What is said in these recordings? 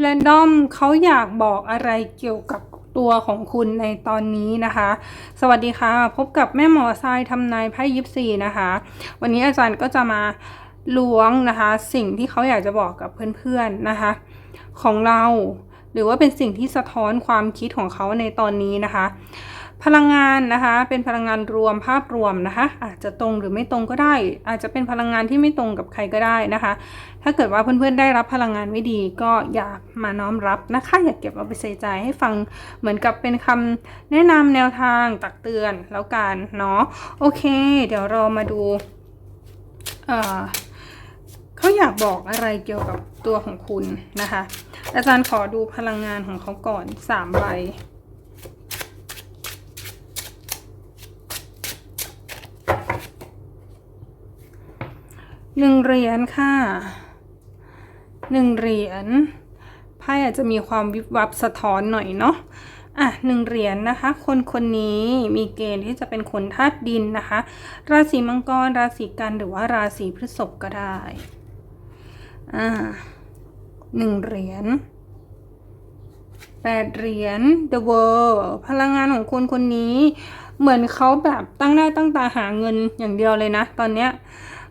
แรนดอมเขาอยากบอกอะไรเกี่ยวกับตัวของคุณในตอนนี้นะคะ สวัสดีค่ะ พบกับแม่หมอทรายทำนายไพ่ยิปซีนะคะ วันนี้อาจารย์ก็จะมาล้วงนะคะ สิ่งที่เขาอยากจะบอกกับเพื่อนๆนะคะ ของเราหรือว่าเป็นสิ่งที่สะท้อนความคิดของเขาในตอนนี้นะคะ พลังงานนะคะเป็นพลังงานรวมภาพรวมนะคะ อาจจะตรงหรือไม่ตรงก็ได้ อาจจะเป็นพลังงานที่ไม่ตรงกับใครก็ได้นะคะ ถ้าเกิดว่าเพื่อนๆได้รับพลังงานไม่ดีก็อย่ามาน้อมรับนะคะ อย่าเก็บเอาไปใส่ใจให้ฟังเหมือนกับเป็นคำแนะนำแนวทางตักเตือนแล้วกันเนาะโอเค เดี๋ยวเรามาดูเอ่อเขาอยากบอกอะไรเกี่ยวกับตัวของคุณนะคะ อาจารย์ขอดูพลังงานของเขาก่อนสามใบ หนึ่งเหรียญค่ะหนึ่งเหรียญไพ่อาจจะมีความวิบวับสะท้อนหน่อยเนาะอะหนึ่งเหรียญนะคะ คนคนนี้มีเกณฑ์ที่จะเป็นคนธาตุดินนะคะ ราศีมังกร ราศีกันหรือว่าราศีพฤษภก็ได้อ่าหนึ่งเหรียญแปดเหรียญ The World พลังงานของคนคนนี้ เหมือนเขาแบบตั้งหน้าตั้งตาหาเงินอย่างเดียวเลยนะ ตอนเนี้ย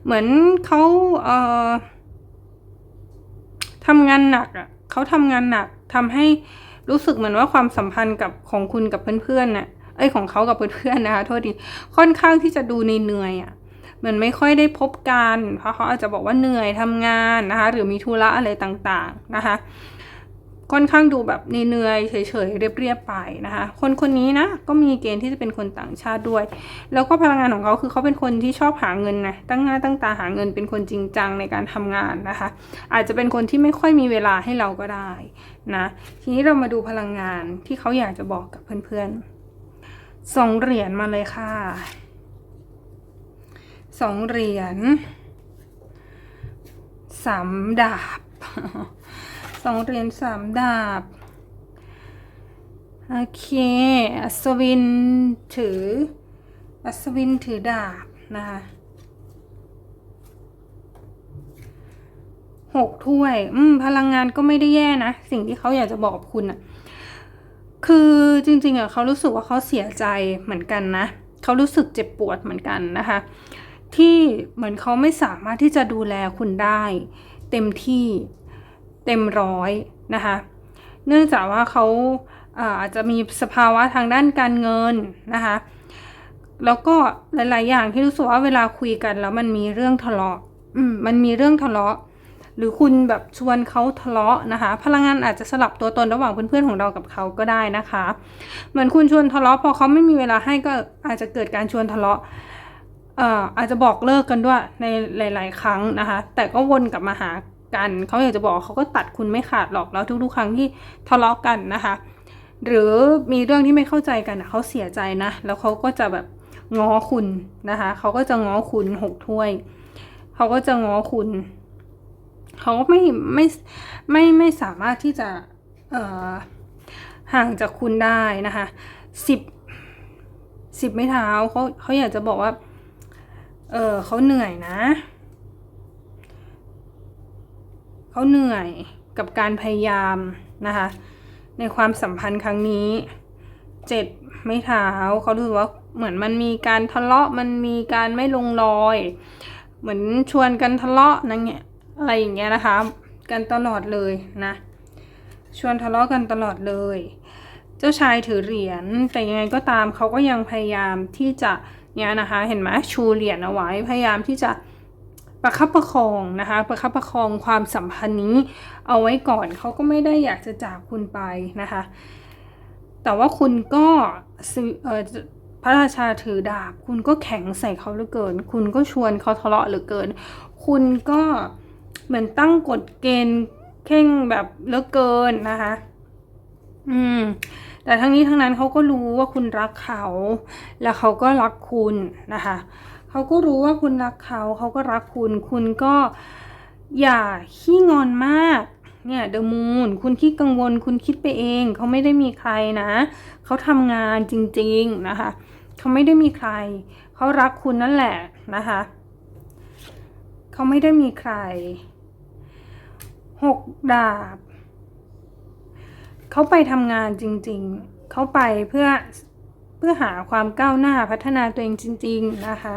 เหมือนเขาเอ่อทำงานหนักอะเขาทำงานหนักทำให้รู้สึกเหมือนว่าความสัมพันธ์กับของคุณกับเพื่อนๆน่ะเอ้ยของเขากับเพื่อนๆนะคะโทษทีค่อนข้างที่จะดูในเหนื่อยอะเหมือนไม่ค่อยได้พบกันเพราะเขาอาจจะบอกว่าเหนื่อยทำงานนะคะ หรือมีธุระอะไรต่างๆนะคะ ค่อนข้างดูแบบเหนื่อยๆเฉยๆเรียบๆไปนะคะ คนคนนี้นะก็มีเกณฑ์ที่จะเป็นคนต่างชาติด้วย แล้วก็พลังงานของเขาคือเขาเป็นคนที่ชอบหาเงินนะตั้งหน้าตั้งตาหาเงินเป็นคนจริงจังในการทำงานนะคะ อาจจะเป็นคนที่ไม่ค่อยมีเวลาให้เราก็ได้นะทีนี้เรามาดูพลังงานที่เขาอยากจะบอกกับเพื่อนๆสองเหรียญมาเลยค่ะสองเหรียญสามดาบ สองเหรียญสามดาบ โอเค อัศวินถือ อัศวินถือดาบนะคะหกถ้วย อืม พลังงานก็ไม่ได้แย่นะ สิ่งที่เขาอยากจะบอกคุณอะคือจริงๆอะเขารู้สึกว่าเขาเสียใจเหมือนกันนะ เขารู้สึกเจ็บปวดเหมือนกันนะคะ ที่เหมือนเขาไม่สามารถที่จะดูแลคุณได้ เต็มที่ เต็มร้อยนะคะ เนื่องจากว่าเขาอาจจะมีสภาวะทางด้านการเงินนะคะ แล้วก็หลาย ๆ อย่างที่รู้สึกว่าเวลาคุยกันแล้วมันมีเรื่องทะเลาะมมันมีเรื่องทะเลาะ หรือคุณแบบชวนเขาทะเลาะนะคะ พลังงานอาจจะสลับตัวตนระหว่างเพื่อน ๆ ของเรากับเขาก็ได้นะคะ เหมือนคุณชวนทะเลาะพอเขาไม่มีเวลาให้ก็อาจจะเกิดการชวนทะเลาะเอ่ออาจจะบอกเลิกกันด้วยในหลาย ๆ ครั้งนะคะ แต่ก็วนกลับมาหา กันเขาอยากจะบอกเขาก็ตัดคุณไม่ขาดหรอกแล้วทุกๆครั้งที่ทะเลาะกันนะคะ หรือมีเรื่องที่ไม่เข้าใจกันเขาเสียใจนะ แล้วเขาก็จะแบบง้อคุณนะคะเขาก็จะง้อคุณหกถ้วยเขาก็จะง้อคุณเขาไม่ไม่ไม่ไม่สามารถที่จะเอ่อห่างจากคุณได้นะคะสิบสิบไม่เท้าเขาเขาอยากจะบอกว่า เออเขาเหนื่อยนะ เขาเหนื่อยกับการพยายามนะคะ ในความสัมพันธ์ครั้งนี้เจ็ดไม่เท้าเขาดูว่าเหมือนมันมีการทะเลาะมันมีการไม่ลงรอย เหมือนชวนกันทะเลาะนั่นเงี้ยอะไรอย่างเงี้ยนะคะ กันตลอดเลยนะ ชวนทะเลาะกันตลอดเลย เจ้าชายถือเหรียญแต่ยังไงก็ตามเขาก็ยังพยายามที่จะเนี่ยนะคะ เห็นไหมชูเหรียญเอาไว้พยายามที่จะ ประคับประคองนะคะ ประคับประคองความสัมพันธ์นี้เอาไว้ก่อนเขาก็ไม่ได้อยากจะจากคุณไปนะคะ แต่ว่าคุณก็พระราชาถือดาบ คุณก็แข็งใส่เขาเหลือเกิน คุณก็ชวนเขาทะเลาะเหลือเกิน คุณก็เหมือนตั้งกฎเกณฑ์เข่งแบบเหลือเกินนะคะ อืม แต่ทั้งนี้ทั้งนั้นเขาก็รู้ว่าคุณรักเขา แล้วเขาก็รักคุณนะคะ เขาก็รู้ว่าคุณรักเขา เขาก็รักคุณ คุณก็อย่าขี้งอนมาก เนี่ยเดอะมูนคุณคิดกังวล คุณคิดไปเอง เขาไม่ได้มีใครนะ เขาทำงานจริงๆนะคะ เขาไม่ได้มีใคร เขารักคุณนั่นแหละนะคะ เขาไม่ได้มีใครหกดาบ เขาไปทำงานจริงๆ เขาไปเพื่อเพื่อหาความก้าวหน้าพัฒนาตัวเองจริง ๆ นะคะ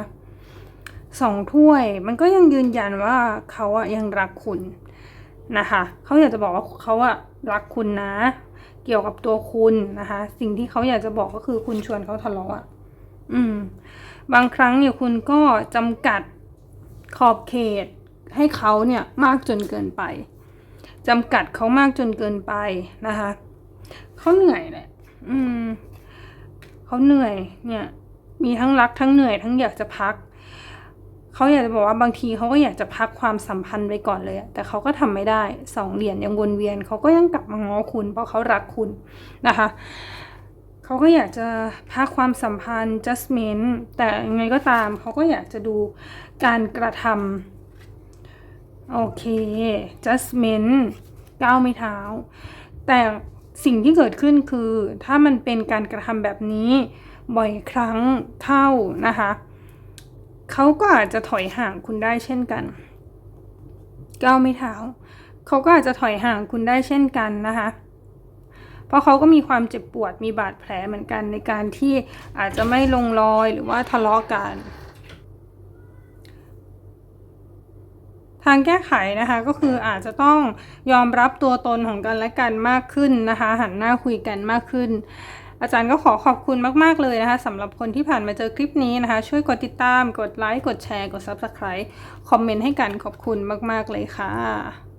สองถ้วย มันก็ยังยืนยันว่าเขาอะยังรักคุณนะคะเขาอยากจะบอกว่าเขาอะรักคุณนะ เกี่ยวกับตัวคุณนะคะ สิ่งที่เขาอยากจะบอกก็คือคุณชวนเขาทะเลาะอะอืม บางครั้งเนี่ยคุณก็จำกัดขอบเขตให้เขาเนี่ยมากจนเกินไปจำกัดเขามากจนเกินไปนะคะเขาเหนื่อยแหละอืมเขาเหนื่อยเนี่ย มีทั้งรักทั้งเหนื่อยทั้งอยากจะพัก เขาอยากจะบอกว่าบางทีเขาก็อยากจะพักความสัมพันธ์ไปก่อนเลย แต่เขาก็ทำไม่ได้สองเหรียญยังวนเวียนเขาก็ยังกลับมาง้อคุณ เพราะเขารักคุณนะคะเขาก็อยากจะพักความสัมพันธ์ justment แต่ยังไงก็ตามเขาก็อยากจะดูการกระทำโอเค justment ก้าวไม่เท้า แต่สิ่งที่เกิดขึ้นคือถ้ามันเป็นการกระทำแบบนี้บ่อยครั้งเข้านะคะ เขาก็อาจจะถอยห่างคุณได้เช่นกันก้าวไม่เท้าเขาก็อาจจะถอยห่างคุณได้เช่นกันนะคะ เพราะเขาก็มีความเจ็บปวดมีบาดแผลเหมือนกันในการที่อาจจะไม่ลงรอยหรือว่าทะเลาะกัน ทางแก้ไขนะคะก็คืออาจจะต้องยอมรับตัวตนของกันและกันมากขึ้นนะคะ หันหน้าคุยกันมากขึ้น อาจารย์ก็ขอขอบคุณมาก ๆ เลยนะคะสำหรับคนที่ผ่านมาเจอคลิปนี้นะคะ ช่วยกดติดตาม กดไลค์ กดแชร์ กด Subscribe คอมเมนต์ให้กันขอบคุณมาก ๆ เลยค่ะ